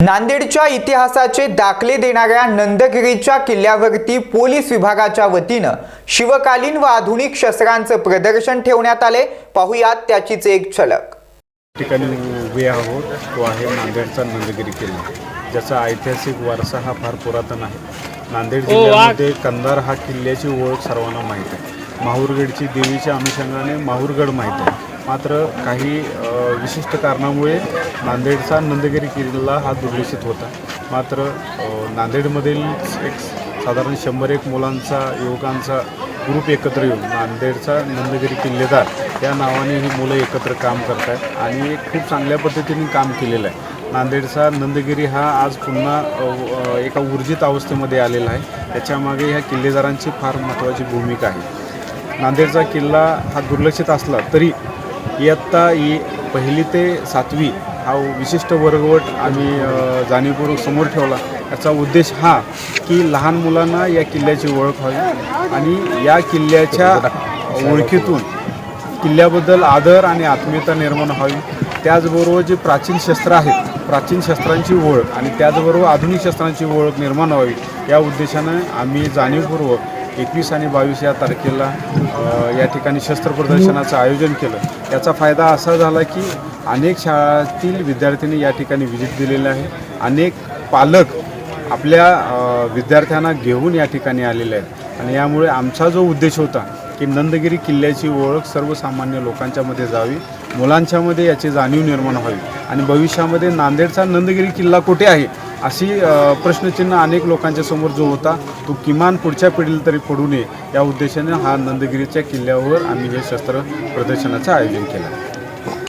नांदेडच्या इतिहासाचे दाखले देणाऱ्या नंदगिरीच्या किल्ल्यावरती पोलीस विभागाच्या वतीनं शिवकालीन व आधुनिक शस्त्रांचं प्रदर्शन ठेवण्यात आले. पाहुयात त्याचीच एक झलक. ठिकाणी उभे आहोत. तो आहे नांदेडचा नंदगिरी किल्ला ज्याचा ऐतिहासिक वारसा हा फार पुरातन आहे. नांदेड जिल्ह्यामध्ये कंधार हा किल्ल्याची ओळख सर्वांना माहीत आहे. माहूरगडची देवीच्या अनुषंगाने माहूरगड माहीत आहे. मात्र काही विशिष्ट कारणामुळे नांदेडचा नंदगिरी किल्ला हा दुर्लक्षित होता. मात्र नांदेडमधील एक साधारण शंभर एक मुलांचा युवकांचा ग्रुप एकत्र येऊन नांदेडचा नंदगिरी किल्लेदार या नावाने ही मुलं एकत्र काम करत आहेत आणि खूप चांगल्या पद्धतीने काम केलेलं आहे. नांदेडचा नंदगिरी हा आज पुन्हा एका ऊर्जित अवस्थेमध्ये आलेला आहे. त्याच्यामागे ह्या किल्लेदारांची फार महत्त्वाची भूमिका आहे. नांदेडचा किल्ला हा दुर्लक्षित असला तरी इयत्ता ई पहिली ते सातवी हा विशिष्ट वर्गवट आम्ही जाणीवपूर्वक समोर ठेवला. याचा उद्देश हा की लहान मुलांना या किल्ल्याची ओळख व्हावी आणि या किल्ल्याच्या ओळखीतून किल्ल्याबद्दल आदर आणि आत्मीयता निर्माण व्हावी. त्याचबरोबर जे प्राचीन शस्त्र आहेत प्राचीन शस्त्रांची ओळख आणि त्याचबरोबर आधुनिक शस्त्रांची ओळख निर्माण व्हावी या उद्देशानं आम्ही जाणीवपूर्वक एकवीस आणि बावीस या तारखेला या ठिकाणी शस्त्र प्रदर्शनाचं आयोजन केलं. याचा फायदा असा झाला की अनेक शाळातील विद्यार्थ्यांनी या ठिकाणी व्हिजिट दिलेलं आहे. अनेक पालक आपल्या विद्यार्थ्यांना घेऊन या ठिकाणी आलेले आहेत. आणि यामुळे आमचा जो उद्देश होता की नंदगिरी किल्ल्याची ओळख सर्वसामान्य लोकांच्यामध्ये जावी मुलांच्यामध्ये याची जाणीव निर्माण व्हावी. आणि भविष्यामध्ये नांदेडचा नंदगिरी किल्ला कुठे आहे अशी प्रश्नचिन्ह अनेक लोकांच्या समोर जो होता तो किमान पुढच्या पिढीला तरी पडू नये या उद्देशाने हा नंदगिरीच्या किल्ल्यावर आम्ही हे शस्त्र प्रदर्शनाचं आयोजन केलं.